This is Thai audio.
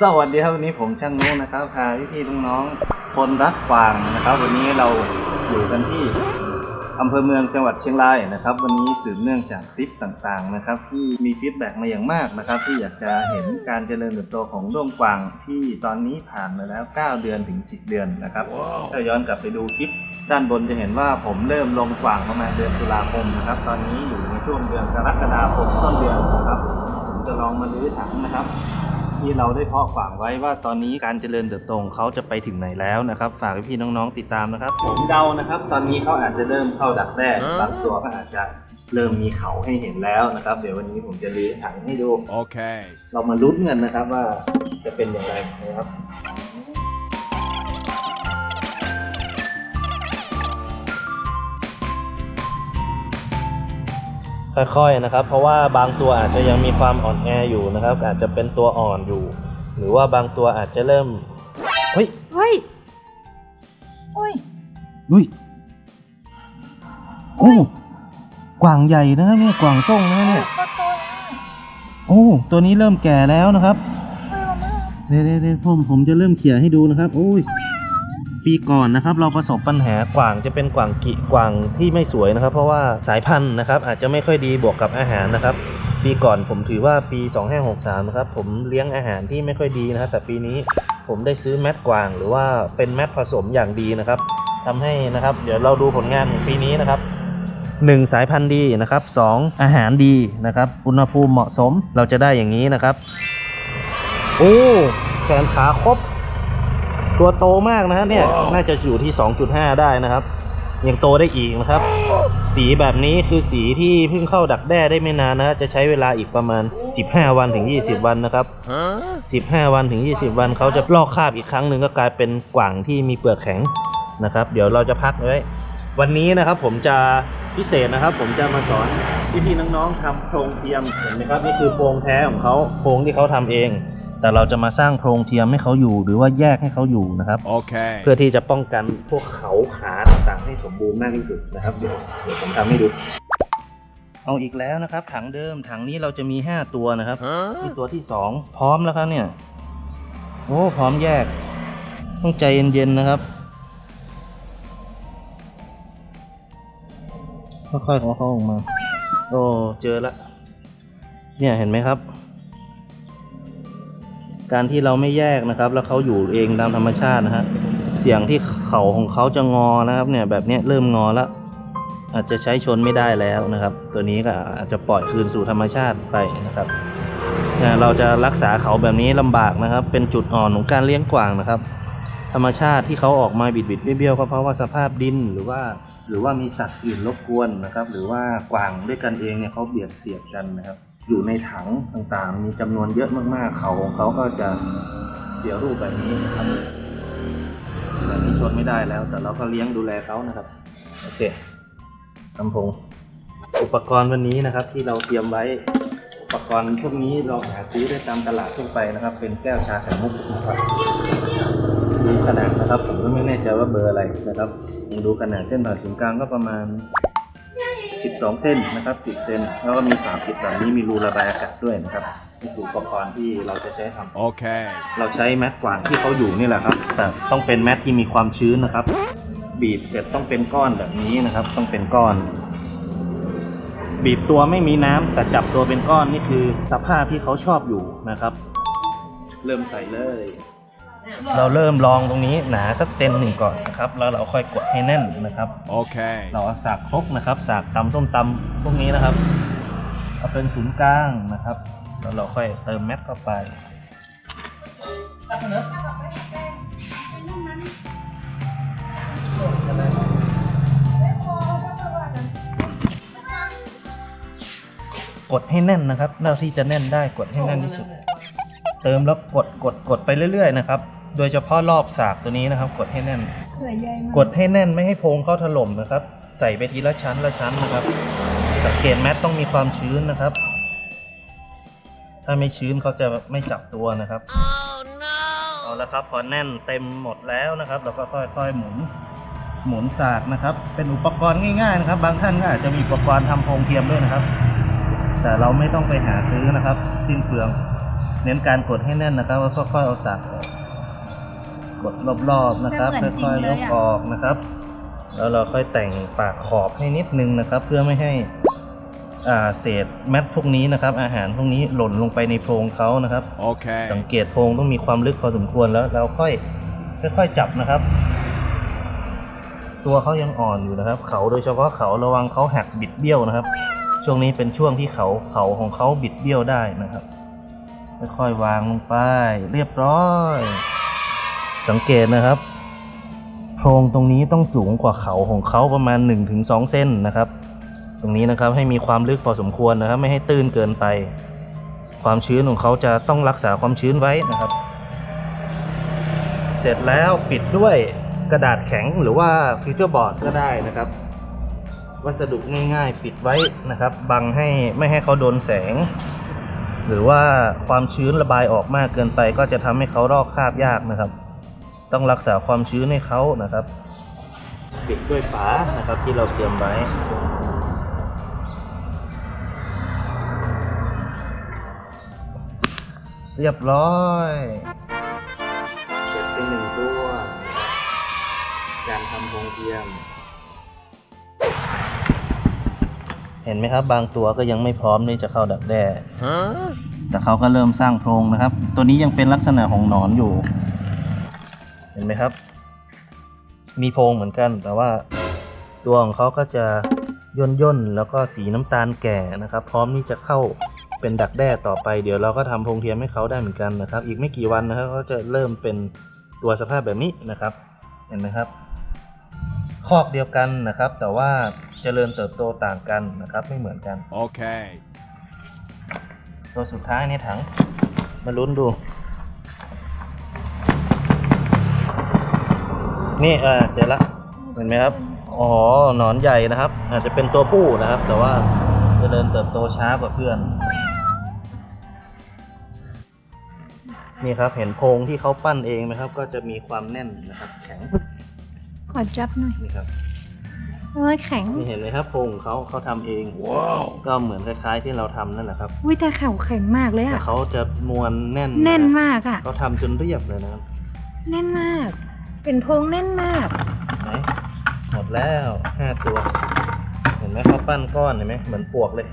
สวัสดีครับวันนี้ผมช่างนุนะครับพาพี่ๆน้องๆคนรักฟางนะครับ วันนี้เราอยู่กันที่อำเภอเมืองจังหวัดเชียงรายนะครับ วันนี้สืบเนื่องจากคลิปต่างๆนะครับ ที่มีฟีดแบ็กมาอย่างมากนะครับ ที่อยากจะเห็นการเจริญเติบโตของด้วงกวางที่ตอนนี้ผ่านมาแล้ว 9 เดือนถึง 10 เดือนนะครับถ้าย้อนกลับไปดูคลิปด้านบนจะเห็นว่าผมเริ่มลงกวางประมาณเดือนตุลาคมนะครับ ตอนนี้อยู่ในช่วงเดือนกรกฎาคมต้นเดือนนะครับผมจะลองมาลื้อถังนะครับ ที่เราได้เพาะฝังไว้ว่าตอนนี้การเจริญเติบโตของเขาจะไปถึงไหนแล้วนะครับ ฝากพี่ๆน้องๆติดตามนะครับ ผมเดานะครับ ตอนนี้เขาอาจจะเริ่มเข้าดักแด้บางตัวก็อาจจะเริ่มมีเขาให้เห็นแล้วนะครับ เดี๋ยววันนี้ผมจะลื้อถังให้ดู Okay. เรามาลุ้นกันนะครับว่าจะเป็นอย่างไรนะครับ ค่อยๆนะครับ เพราะว่าบางตัวอาจจะยังมีความอ่อนแออยู่นะครับ อาจจะเป็นตัวอ่อนอยู่ หรือว่าบางตัวอาจจะเริ่มเฮ้ยเฮ้ยอุ้ยอุ้ยโอ้กวางใหญ่นะครับเนี่ยกวางส่งนะเนี่ยก็ตัวโอ้ตัวนี้เริ่มแก่แล้วนะครับ เฮ้ยมาม่าเดี๋ยวเดี๋ยวเดี๋ยวผมผมจะเริ่มเขี่ยให้ดูนะครับ โอ้ย ปีก่อนนะครับเราประสบปัญหากวางจะเป็นกวางกิกวางที่ไม่สวยนะครับ เพราะว่าสายพันธุ์นะครับอาจจะไม่ค่อยดีบวกกับอาหารนะครับ ปีก่อนผมถือว่าปี 2563นะครับผมเลี้ยงอาหารที่ไม่ค่อยดีนะครับแต่ปีนี้ผมได้ซื้อแมตกวาง หรือว่าเป็นแมตผสมอย่างดีนะครับทำให้นะครับ เดี๋ยวเราดูผลงานปีนี้นะครับหนึ่งสายพันธุ์ดีนะครับสองอาหารดีนะครับ อุณหภูมิเหมาะสมเราจะได้อย่างนี้นะครับ โอ้แขนขาครบ ตัวโตมากนะฮะเนี่ยน่าจะอยู่ที่ 2.5 ได้นะครับ ยังโตได้อีกนะครับ สีแบบนี้คือสีที่เพิ่งเข้าดักแด้ได้ไม่นานนะฮะจะใช้เวลาอีกประมาณ 15 วันถึง 20 วันนะครับ Huh? 15 วันถึง 20 วันเขาจะลอกคราบอีกครั้งหนึ่งก็กลายเป็นกว่างที่มีเปลือกแข็งนะครับ เดี๋ยวเราจะพักไว้วันนี้นะครับผมจะพิเศษนะครับ ผมจะมาสอนพี่ๆน้องๆทำโพรงเทียมเห็นไหมครับนี่คือโพรงแท้ของเขาโพรงที่เขาทำเอง แต่เราจะมาสร้างโพรงเทียมให้เขาอยู่ หรือว่าแยกให้เขาอยู่นะครับ Okay. เพื่อที่จะป้องกันพวกเขาขาต่างๆให้สมบูรณ์มากที่สุดนะครับเดี๋ยวเดี๋ยวผมทำให้ดู เอาอีกแล้วนะครับ ถังเดิมถังนี้เราจะมี 5 ตัวนะครับนี่ Huh? ตัวที่สองพร้อมแล้วครับเนี่ยโอ้พร้อมแยก ต้องใจเย็นๆนะครับค่อยๆของเขาออกมา โอ้เจอละเนี่ยเห็นไหมครับ การที่เราไม่แยกนะครับ แล้วเขาอยู่เองตามธรรมชาตินะฮะเสียงที่เขาของเขาจะงอนะครับ เนี่ยแบบนี้เริ่มงอแล้ว อาจจะใช้ชนไม่ได้แล้วนะครับ ตัวนี้ก็อาจจะปล่อยคืนสู่ธรรมชาติไปนะครับเนี่ยเราจะรักษาเขาแบบนี้ลำบากนะครับ เป็นจุดอ่อนของการเลี้ยงกวางนะครับ ธรรมชาติที่เขาออกมาบิดบิดเบี้ยวก็เพราะว่าสภาพดินหรือว่า หรือว่ามีสัตว์อื่นรบกวนนะครับ หรือว่ากวางด้วยกันเองเนี่ยเขาเบียดเสียดกันนะครับ อยู่ในถังต่างๆ มีจำนวนเยอะมากๆ เขาของเขาก็จะเสียรูปแบบนี้นะครับแบบนี้ชนไม่ได้แล้ว แต่เราก็เลี้ยงดูแลเขานะครับโอเคลำโพงอุปกรณ์วันนี้นะครับ ที่เราเตรียมไว้อุปกรณ์พวกนี้เราหาซื้อได้ตามตลาดทั่วไปนะครับ เป็นแก้วชาไข่มุกนะครับดูขนาดนะครับ ผมก็ไม่แน่ใจว่าเบอร์อะไรนะครับดูขนาดเส้นผ่านศูนย์กลางก็ประมาณ 12 เส้นนะครับ 10เส้นแล้วก็มีฝาปิดแบบนี้มีรูระบายอากาศด้วยนะครับนี่คืออุปกรณ์ที่เราจะใช้ทำ Okay. เราใช้แมตกวางที่เขาอยู่นี่แหละครับ แต่ต้องเป็นแมตที่มีความชื้นนะครับ บีบเสร็จต้องเป็นก้อนแบบนี้นะครับ ต้องเป็นก้อน บีบตัวไม่มีน้ำแต่จับตัวเป็นก้อนนี่คือสภาพที่เขาชอบอยู่นะครับ เริ่มใส่เลย เราเริ่มลองตรงนี้หนาสักเซนหนึ่งก่อนนะครับ แล้วเราค่อยกดให้แน่นนะครับ Okay. เราเอาสากครกนะครับ สากตำส้มตำพวกนี้นะครับ เอาเป็นศูนย์กลางนะครับ แล้วเราค่อยเติมแมทเข้าไปกดให้แน่นนะครับเท่าที่จะแน่นได้กดให้แน่นที่สุด เติมแล้วกดกดกดไปเรื่อยๆนะครับ โดยเฉพาะรอบสากตัวนี้นะครับ กดให้แน่นเขื่อใหญ่มากกดให้แน่นไม่ให้โพรงเข้าถล่มนะครับ ใส่ไปทีละชั้นละชั้นนะครับ สังเกตแมตต้องมีความชื้นนะครับ ถ้าไม่ชื้นเขาจะไม่จับตัวนะครับ เอาละครับพอแน่นเต็มหมดแล้วนะครับ เราก็ค่อยๆหมุนหมุนสากนะครับ เป็นอุปกรณ์ง่ายๆนะครับ บางท่านก็อาจจะมีอุปกรณ์ทำโพรงเทียมด้วยนะครับ แต่เราไม่ต้องไปหาซื้อนะครับ สิ้นเปลือง เน้นการกดให้แน่นนะครับว่าค่อยๆเอาสักออกกดรอบๆนะครับไม่เหมือนจริค่งอยๆเลยยอะกออกนะครับ แล้วเราค่อยแต่งปากขอบให้นิดนึงนะครับ เพื่อไม่ให้อ่าเศษแมทพวกนี้นะครับ อาหารพวกนี้หล่นลงไปในโพรงเขานะครับ Okay. สังเกตโพรงต้องมีความลึกพอสมควรแล้วเราค่อยค่อยๆจับนะครับ ตัวเขายังอ่อนอยู่นะครับ เขาโดยเฉพาะเขาระวังเขาหักบิดเบี้ยวนะครับ ช่วงนี้เป็นช่วงที่เขาเขาของเขาบิดเบี้ยวได้นะครับ ค่อยๆวางลงไป เรียบร้อย สังเกตนะครับ โพรงตรงนี้ต้องสูงกว่าเขาของเขาประมาณ 1-2เซนนะครับ ตรงนี้นะครับให้มีความลึกพอสมควรนะครับ ไม่ให้ตื้นเกินไป ความชื้นของเขาจะต้องรักษาความชื้นไว้นะครับ เสร็จแล้วปิดด้วยกระดาษแข็งหรือว่าฟิวเจอร์บอร์ดก็ได้นะครับ วัสดุง่ายๆ ปิดไว้นะครับ บังให้ไม่ให้เขาโดนแสง หรือว่าความชื้นระบายออกมากเกินไป ก็จะทำให้เขารอกคราบยากนะครับ ต้องรักษาความชื้นให้เขานะครับปิดด้วยฝานะครับที่เราเตรียมไว้เรียบร้อยเสร็จไปหนึ่งตัว การทำโรงเทียม เห็นไหมครับ บางตัวก็ยังไม่พร้อมที่จะเข้าดักแด้ Huh? แต่เขาก็เริ่มสร้างโพรงนะครับ ตัวนี้ยังเป็นลักษณะของหนอนอยู่ เห็นไหมครับ มีโพรงเหมือนกัน แต่ว่าตัวของเขาก็จะย่นย่นๆแล้วก็สีน้ำตาลแก่นะครับ พร้อมที่จะเข้าเป็นดักแด้ต่อไป เดี๋ยวเราก็ทำโพรงเทียมให้เขาได้เหมือนกันนะครับ อีกไม่กี่วันนะครับเขาจะเริ่มเป็นตัวสภาพแบบนี้นะครับ เห็นไหมครับค อกเดียวกันนะครับ แต่ว่าเจริญเติบโตต่างกันนะครับ ไม่เหมือนกัน Okay. ตัวสุดท้ายในถังมาลุ้นดู นี่เออเจอละเห็นไหมครับอ๋อหนอนใหญ่นะครับ อาจจะเป็นตัวผู้นะครับ แต่ว่าเจริญเติบโตช้ากว่าเพื่อน นี่ครับเห็นโพรงที่เขาปั้นเองไหมครับ ก็จะมีความแน่นนะครับแข็ง ขอจับหน่อยนี่ครับโอ้ยแข็งนี่เห็นไหมครับโพรงของเขาเขาทำเอง Wow. ก็เหมือนคล้ายๆที่เราทำนั่นแหละครับอุ้ยแต่เขาแข็งมากเลยแต่อะเขาจะมวนแน่นแน่นนะครับมากอะเขาทำจนเรียบเลยนะครับแน่นมาก เป็นโพรงแน่นมาก ไหนหมดแล้วห้าตัว เห็นไหมเขาปั้นก้อนเห็นไหมเหมือนปวกเลย